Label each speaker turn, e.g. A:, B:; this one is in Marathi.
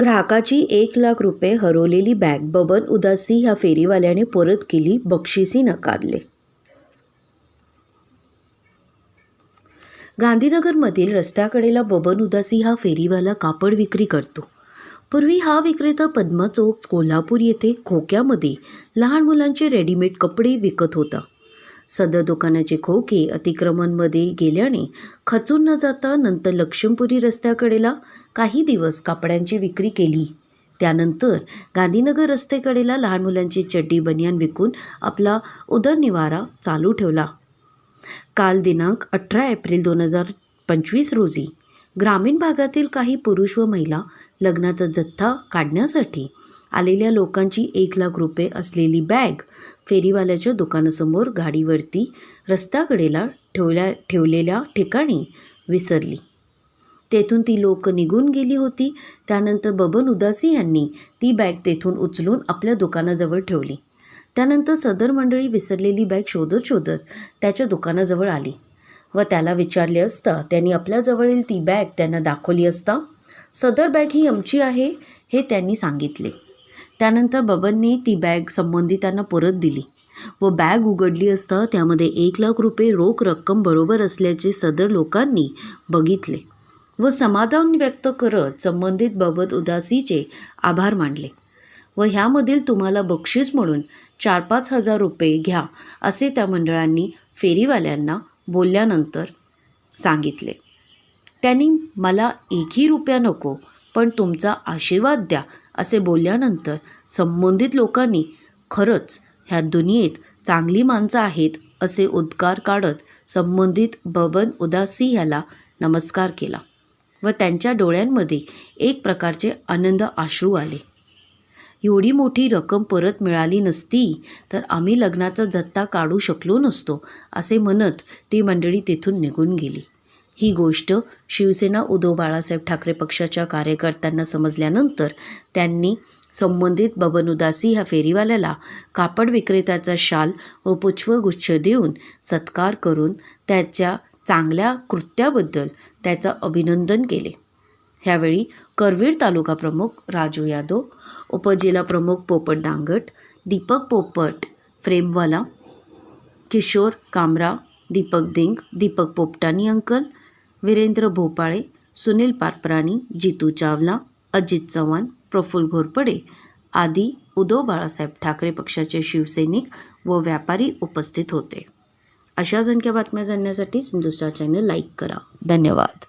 A: ग्राहकाची एक लाख रुपये हरवलेली बॅग बबन उदासी ह्या फेरीवाल्याने परत केली बक्षिसी नकारले. गांधीनगरमधील रस्त्याकडेला बबन उदासी हा फेरीवाला कापड विक्री करतो. पूर्वी हा विक्रेता पद्मा चौक कोल्हापूर येथे खोक्यामध्ये लहान मुलांचे रेडीमेड कपडे विकत होता. सदर दुकानाचे खोके अतिक्रमणमध्ये गेल्याने खचून न जाता नंतर लक्ष्मीपुरी रस्त्याकडेला काही दिवस कापड्यांची विक्री केली. त्यानंतर गांधीनगर रस्तेकडेला लहान मुलांची चड्डी बनियान विकून आपला उदरनिवारा चालू ठेवला. काल दिनांक अठरा एप्रिल दोन हजार पंचवीस रोजी ग्रामीण भागातील काही पुरुष व महिला लग्नाचा जथ्था काढण्यासाठी आलेल्या लोकांची एक लाख रुपये असलेली बॅग फेरीवाल्याच्या दुकानासमोर गाडीवरती रस्त्याकडेला ठेवल्या ठेवलेल्या ठिकाणी विसरली. तेथून ती लोक निघून गेली होती. त्यानंतर बबन उदासी यांनी ती बॅग तेथून उचलून आपल्या दुकानाजवळ ठेवली. त्यानंतर सदर मंडळी विसरलेली बॅग शोधत शोधत त्याच्या दुकानाजवळ आली व त्याला विचारले असता त्यांनी आपल्याजवळील ती बॅग त्यांना दाखवली असता सदर बॅग ही आमची आहे हे त्यांनी सांगितले. त्यानंतर बबनने ती बॅग संबंधितांना परत दिली व बॅग उघडली असता त्यामध्ये एक लाख रुपये रोख रक्कम बरोबर असल्याचे सदर लोकांनी बघितले व समाधान व्यक्त करत संबंधित बाबत उदासीचे आभार मानले व ह्यामधील तुम्हाला बक्षीस म्हणून चार पाच हजार रुपये घ्या असे त्या मंडळांनी फेरीवाल्यांना बोलल्यानंतर सांगितले. त्यांनी मला एकही रुपया नको पण तुमचा आशीर्वाद द्या असे बोलल्यानंतर संबंधित लोकांनी खरंच ह्या दुनियेत चांगली माणसं आहेत असे उद्गार काढत संबंधित बबन उदासी ह्याला नमस्कार केला व त्यांच्या डोळ्यांमध्ये एक प्रकारचे आनंद आश्रू आले. एवढी मोठी रक्कम परत मिळाली नसती तर आम्ही लग्नाचा जत्ता काढू शकलो नसतो असे म्हणत ती मंडळी तेथून निघून गेली. ही गोष्ट शिवसेना उद्धव बाळासाहेब ठाकरे पक्षाच्या कार्यकर्त्यांना समजल्यानंतर त्यांनी संबंधित बबन उदासी ह्या फेरीवाल्याला कापड विक्रेत्याचा शाल व पुष्पगुच्छ देऊन सत्कार करून त्याच्या चांगल्या कृत्याबद्दल त्याचं अभिनंदन केले. ह्यावेळी करवीर तालुका प्रमुख राजू यादव उपजिल्हा प्रमुख पोपट दांगट दीपक पोपट फ्रेमवाला किशोर कामरा दीपक दिंग दीपक पोपटानी अंकल वीरेंद्र भोपाळे सुनील पारप्राणी जितू चावला अजित चव्हाण प्रफुल्ल घोरपडे आदी उद्धव बाळासाहेब ठाकरे पक्षाचे शिवसैनिक व व्यापारी उपस्थित होते. अशाच आणख्या बातम्या जाणण्यासाठी सिंधुस्टार चॅनल लाईक करा. धन्यवाद.